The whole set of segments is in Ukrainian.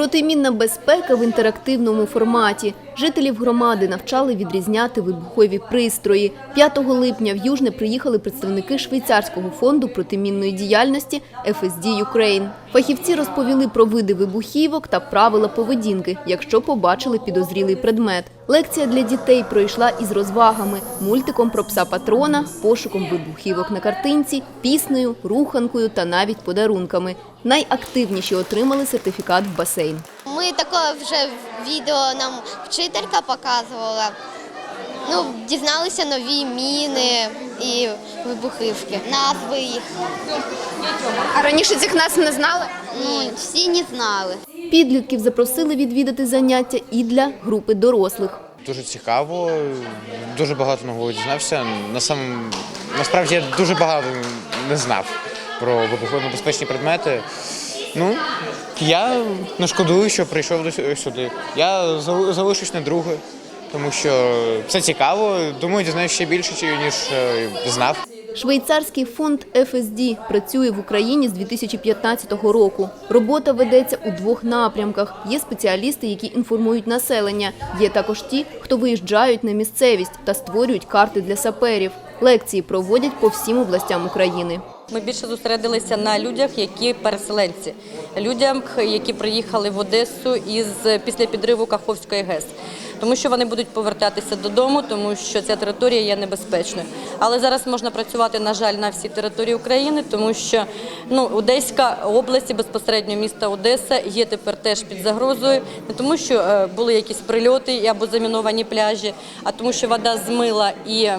Протимінна безпека в інтерактивному форматі. Жителів громади навчали відрізняти вибухові пристрої. 5 липня в Южне приїхали представники швейцарського фонду протимінної діяльності FSD Ukraine. Фахівці розповіли про види вибухівок та правила поведінки, якщо побачили підозрілий предмет. Лекція для дітей пройшла із розвагами, мультиком про пса патрона, пошуком вибухівок на картинці, піснею, руханкою та навіть подарунками. Найактивніші отримали сертифікат в басейн. Ми таке вже відео нам вчителька показувала. Ну, дізналися нові міни і вибухівки, назви їх. А раніше цих нас не знали? Ну, всі не знали. Підлітків запросили відвідати заняття і для групи дорослих. Дуже цікаво, дуже багато нового дізнався. На сам... Насправді я дуже багато не знав про вибухонебезпечні предмети. Ну, я не шкодую, що прийшов до- сюди. Я зал- залишусь на друге, тому що це цікаво. Думаю, дізнаюся ще більше, ніж е, знав. Швейцарський фонд FSD працює в Україні з 2015 року. Робота ведеться у двох напрямках. Є спеціалісти, які інформують населення. Є також ті, хто виїжджають на місцевість та створюють карти для саперів. Лекції проводять по всім областям України. Ми більше зосередилися на людях, які переселенці, людям, які приїхали в Одесу із після підриву Каховської ГЕС, тому що вони будуть повертатися додому, тому що ця територія є небезпечною. Але зараз можна працювати, на жаль, на всій території України, тому що ну Одеська область безпосередньо місто Одеса є тепер теж під загрозою, не тому, що е, були якісь прильоти або заміновані пляжі, а тому, що вода змила і.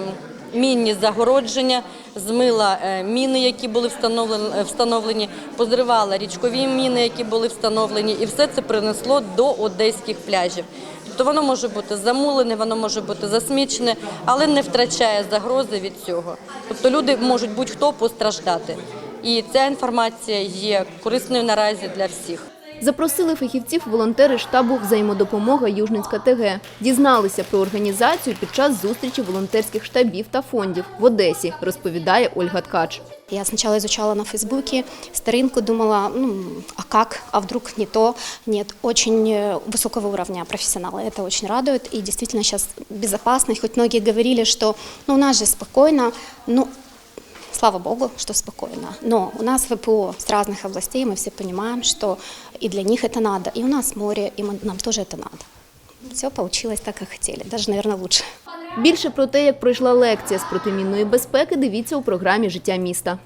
Мінні загородження, змила е, міни, які були е, встановлені, позривала річкові міни, які були встановлені, і все це принесло до одеських пляжів. Тобто воно може бути замулене, воно може бути засмічене, але не втрачає загрози від цього. Тобто люди можуть будь-хто постраждати. І ця інформація є корисною наразі для всіх. Запросили фахівців волонтери штабу «Взаємодопомога Южницька ТГ». Дізналися про організацію під час зустрічі волонтерських штабів та фондів в Одесі, розповідає Ольга Ткач. Я сначала изучала на Фейсбуке старинку, думала, ну, а как, а вдруг не то. Нет, очень э, высокого уровня профессионалы, это очень радует. И действительно сейчас безопасно. И хоть многие говорили, что ну, у нас же спокойно, ну, слава богу, что спокойно. Но у нас ВПО с разных областей, мы все понимаем, что и для них это надо. И у нас море, и мы- нам тоже это надо. Все получилось так, как хотели, даже, наверное, лучше. Більше про те, як пройшла лекція з протимінної безпеки, дивіться у програмі «Життя міста».